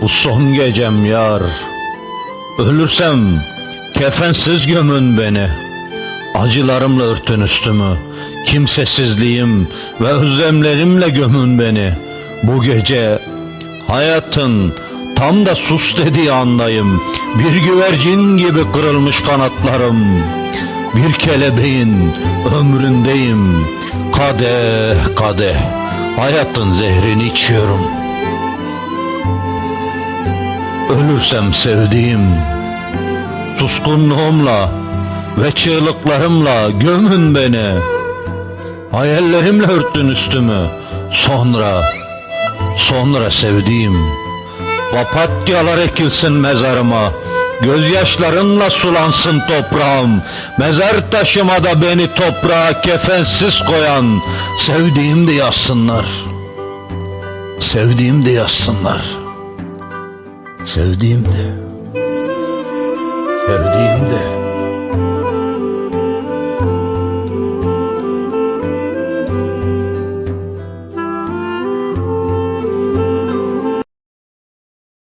Bu son gecem yar. Ölürsem kefensiz gömün beni. Acılarımla örtün üstümü. Kimsesizliğim ve özlemlerimle gömün beni. Bu gece hayatın tam da sus dediği andayım. Bir güvercin gibi kırılmış kanatlarım. Bir kelebeğin ömründeyim. Kadeh kadeh hayatın zehrini içiyorum. Ölürsem sevdiğim suskunluğumla ve çığlıklarımla gömün beni. Hayallerimle örtün üstümü. Sonra, sonra sevdiğim papatyalar ekilsin mezarıma. Gözyaşlarınla sulansın toprağım. Mezar taşıma da beni toprağa kefensiz koyan sevdiğim de yazsınlar. Sevdiğim de yazsınlar. Sevdiğim de. Sevdiğim de.